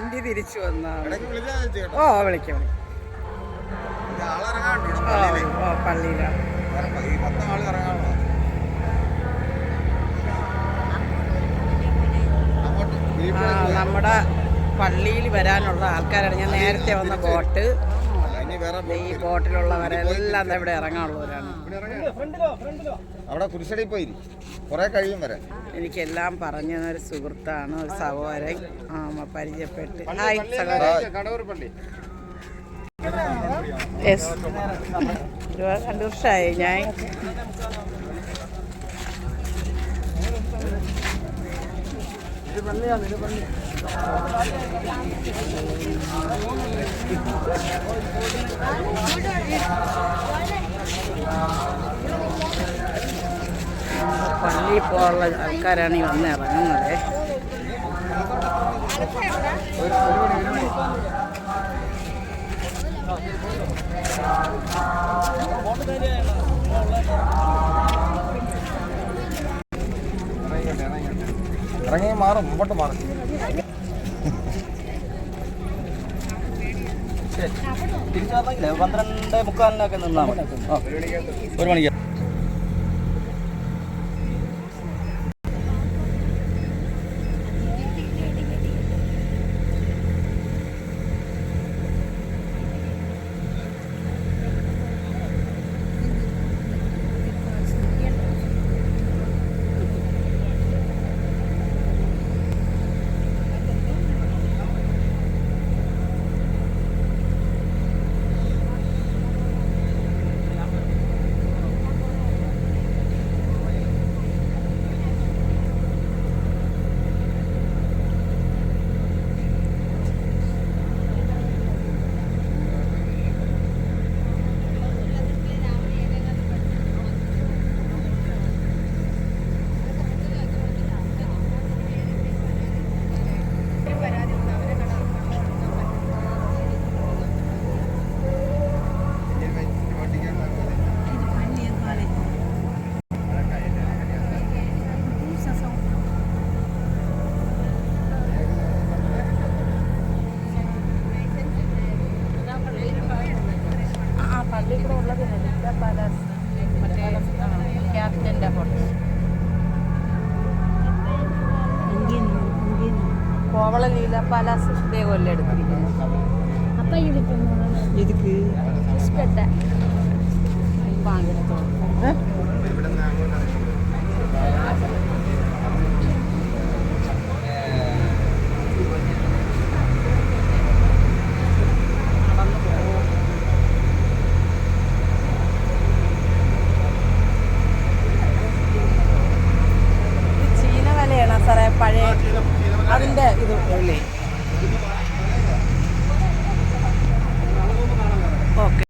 കഴിഞ്ഞ് തിരിച്ചു ചേട്ടാ ഓ വിളിക്കാം ഓ പള്ളിയിലാണ് നമ്മുടെ പള്ളിയിൽ വരാനുള്ള ആൾക്കാരാണ്. ഞാൻ നേരത്തെ വന്ന ബോട്ട്. ഈ ബോട്ടിലുള്ളവരെല്ലാം ഇവിടെ ഇറങ്ങാനുള്ളവരാണ്. അവിടെ കുരിശടി പോയി. കുറെ കഴിയും വരെ. എനിക്കെല്ലാം പറഞ്ഞു ഒരു സുഹൃത്താണ് ഒരു സഹോദരൻ. ആ പരിചയപ്പെട്ട്. ഹായ് സഹോദരൻ. കടവൂർ പള്ളി. യെസ് ഇത് രണ്ട് വർഷമായി ഞാൻ. പള്ളിയിൽ പോകാനുള്ള ആൾക്കാരാണ് ഈ വന്ന് ഇറങ്ങുന്നത്. ഇറങ്ങി മാറും മുമ്പോട്ട് മാറും. തിരിച്ചു പന്ത്രണ്ട് മുക്കാലിനൊക്കെ നിന്നാൽ മതി. ഒരു മണിക്ക് കോവള ലീല പാലാസ് ഇതേ കൊല്ലം എടുത്തിരിക്കുന്നത് അപ്പൊ ഇതുക്ക്? ഇഷ്ടപ്പെട്ട അതിന്റെ ഇത് ഓക്കെ.